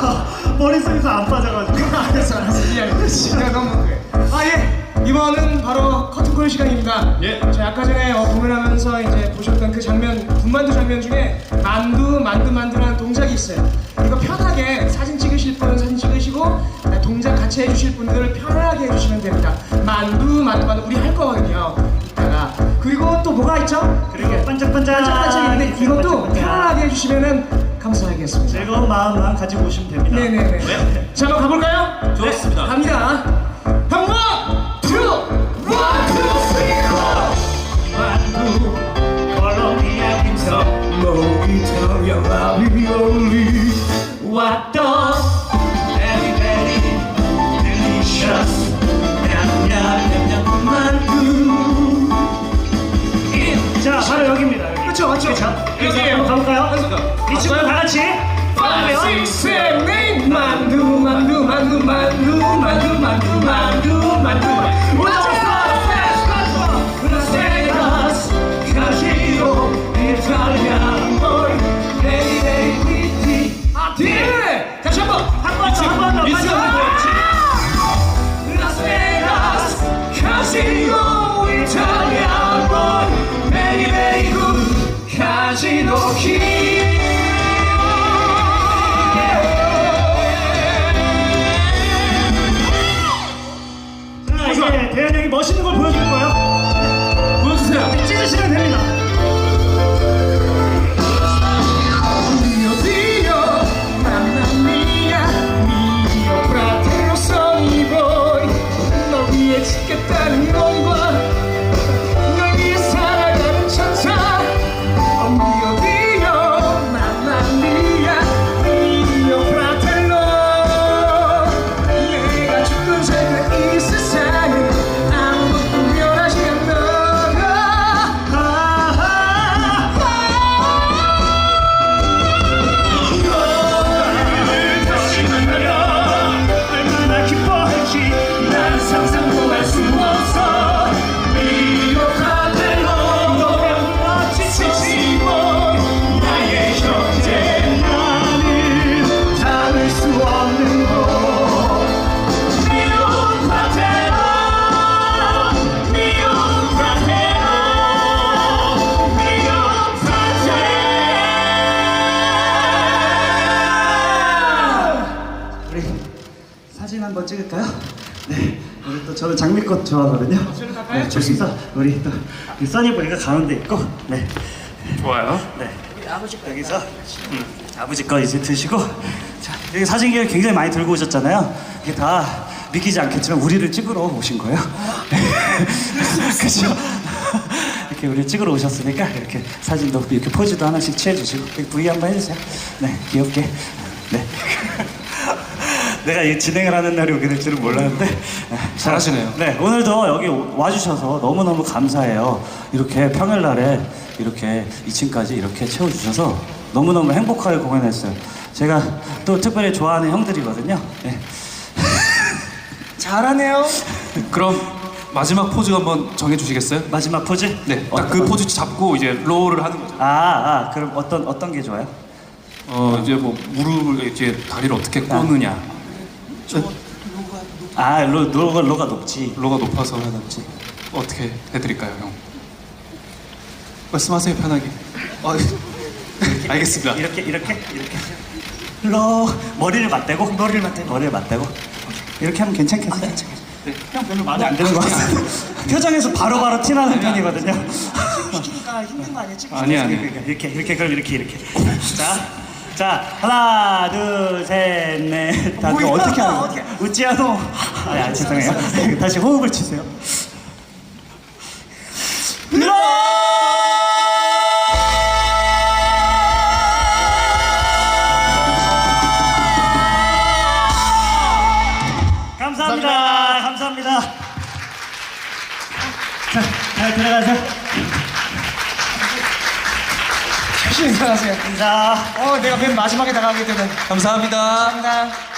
머릿속에서 안 빠져가지고. 아, 알았어 알았어. 이해하겠어 자 그럼 아예. 이번은 바로 커튼콜 시간입니다. 예. 자 아까 전에 어, 공연하면서 이제 보셨던 그 장면 군만두 장면 중에 만두 만두 만두라는 동작이 있어요. 이거 편하게 사진 찍으실 분은 사진 찍으시고 아, 동작 같이 해주실 분들 편하게 해주시면 됩니다. 만두 만두 만두. 우리 할 거거든요. 이따가. 그리고 또 뭐가 있죠? 그리고 반짝반짝. 반짝반짝 있는데 이것도 반짝반짝. 편하게 해주시면은 감사하겠습니다. 즐거운 마음만 가지고 오시면 됩니다. 네네네. 자, 한번 가볼까요? 좋습니다. 네, 갑니다. 한 번, 투, 원, 투, 쓰리, 만두 콜롬비아 김성 뭐 이탈리아 라비올리 What the very very delicious 냠냠냠냠 만두 자 바로 여기입니다 여기 그렇죠? 그렇죠 여기. 한번 가볼까요? Uma, uma. 이제 대현 형이 멋있는 걸 보여줄 거예요? 보여주세요. 찍으시면 됩니다 저는 장미꽃 좋아하거든요. 네, 좋습니다. 우리 또 우리 써니보이가 가운데 있고, 네, 좋아요. 네, 여기서 음, 아버지 거 이제 드시고, 자 여기 사진기를 굉장히 많이 들고 오셨잖아요. 이게 다 믿기지 않겠지만 우리를 찍으러 오신 거예요. 그렇죠? 이렇게 우리 찍으러 오셨으니까 이렇게 사진도 이렇게 포즈도 하나씩 취해주시고 V 한번 해주세요. 네, 귀엽게. 네. 내가 이 진행을 하는 날이 오게 될 줄은 몰랐는데 네, 잘하시네요. 네 오늘도 여기 와주셔서 너무너무 감사해요 이렇게 평일날에 이렇게 2층까지 이렇게 채워주셔서 너무너무 행복하게 공연했어요 제가 또 특별히 좋아하는 형들이거든요 네. 잘하네요 그럼 마지막 포즈 한번 정해주시겠어요? 마지막 포즈? 네, 딱그 거? 포즈 잡고 이제 롤을 하는 거죠. 아, 아 그럼 어떤 어떤 게 좋아요? 어 이제 뭐 무릎을 이제 다리를 어떻게 꽂느냐. 아 로, 로가, 로가 높지 로가 높아서 해야 될지 어떻게 해드릴까요, 형? 말씀하세요 편하게. 아, 알겠습니다. 이렇게 이렇게 이렇게 로 머리를 맞대고 머리를 맞대고 머리를 맞대고 이렇게 하면 괜찮겠어요? 네. 형 별로 마음에 안 드는 것 같아요. 표정에서 바로바로 티나는 편이거든요. 시키니까 힘든 거 아니야? 아니, 아니. 이렇게 이렇게 그럼 이렇게 이렇게. 자, 자 하나 둘 셋 넷 다섯 뭐야? 어떻게 하는 어떻게? 거야? 웃지 않어? 아, 아 죄송해요. 다시 호흡을 주세요. 감사합니다. 감사합니다. 자, 잘 들어가세요. 다시 인사하세요 인사. 어 내가 맨 마지막에 나가기 때문에 감사합니다. 감사합니다